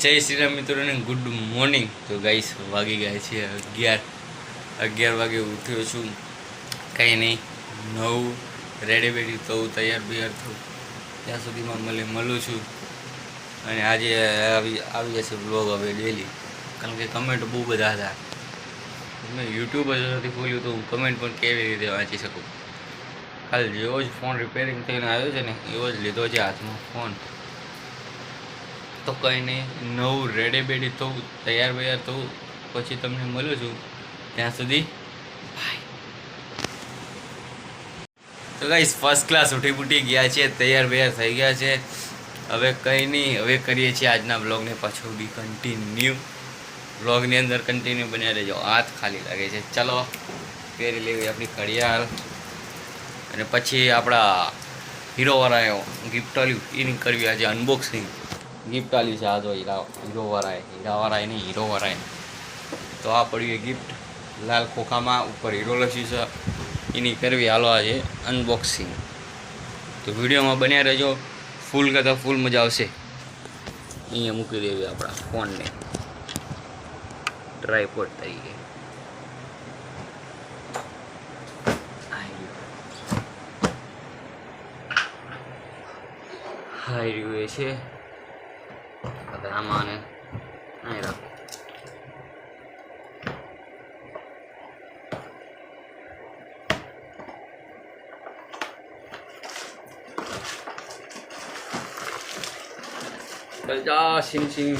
જય શ્રી રામ મિત્રોને good morning. તો ગાઈસ, વાગી ગયા છે અગિયાર. અગિયાર વાગે ઉઠ્યો છું. કંઈ નહીં, નવું રેડી બેડી થવું તૈયાર બિયાર થવું ત્યાં સુધીમાં મને મળું છું. અને આજે આવી આવી જશે બ્લોગ હવે ડેલી કારણ કે કમેન્ટ બહુ બધા હતા. મેં યુટ્યુબ જ નથી ખોલ્યું, તો હું કમેન્ટ પણ કેવી રીતે વાંચી શકું? કાલ જેવો જ ફોન રિપેરિંગ થઈને આવ્યો છે ને, એવો જ લીધો છે હાથમાં ફોન તો કંઈ નહીં. નવું રેડી બેડી થવું, તૈયાર બૈયાર થવું, પછી તમને મળું છું. ત્યાં સુધી બાય તો ગાઈસ ફર્સ્ટ ક્લાસ ઉઠી બુઠી ગયા છે, તૈયાર બૈયાર થઈ ગયા છે. હવે કંઈ નહીં, હવે કરીએ છીએ આજના બ્લોગને પાછો બી કન્ટિન્યુ બ્લોગની અંદર કન્ટિન્યુ બન્યા રહેજો. હાથ ખાલી લાગે છે. ચલો, પહેરી લેવી આપણી ઘડિયાળ. અને પછી આપણા હીરોવાળાએ ગિફ્ટ આવ્યું એની કરવી આજે અનબોક્સિંગ ગિફ્ટ આલી છે આ જો હીરા હીરોવાળાએ. હીરાવાળાએ નહીં હીરોવાળાએ. તો આ પડ્યું એ ગિફ્ટ લાલ ખોખામાં ઉપર હીરો લખ્યું છે. એની કરવી હાલો આજે અનબોક્સિંગ તો વિડીયોમાં બન્યા રહેજો. ફૂલ કરતાં ફૂલ મજા આવશે. અહીંયા મૂકી દેવી આપણા ફોનને. ટ્રાયપોડ તરીકે. હાઈ રહ્યું એ છે. હવે આમાં અહીં રાખો જા સિમ સિમ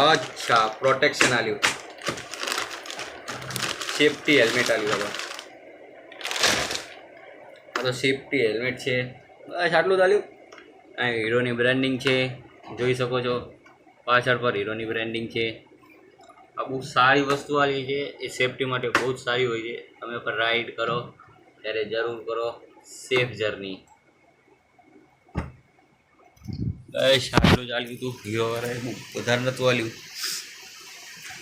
અચ્છા પ્રોટેક્શન આલ્યું સેફટી હેલ્મેટ આલ્યું હવે આ તો સેફટી હેલ્મેટ છે બસ આટલું આ હીરોની બ્રાન્ડિંગ છે. જોઈ શકો છો, પાછળ પર હીરોની બ્રાન્ડિંગ છે. આ બહુ સારી વસ્તુ આવી છે. એ સેફટી માટે બહુ જ સારી હોય છે. તમે પણ રાઈડ કરો, ત્યારે જરૂર કરો સેફ જર્ની બસ આટલું જ આલ્યું હતું હીરોવાળાએ બહુ વધારે નહોતું આલ્યું.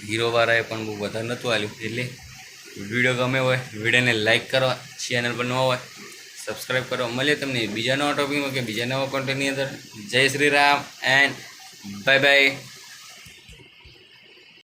હીરોવાળાએ પણ બહુ વધારે નહોતું આલ્યું. એટલે વીડિયો ગમે હોય, વિડીયોને લાઇક કરો. ચેનલ પર ન હોય સબસ્ક્રાઈબ કરો મળીએ તમને બીજા નવા ટોપિકમાં કે બીજા નવા કોન્ટેન્ટની અંદર. જય Shri Ram and bye bye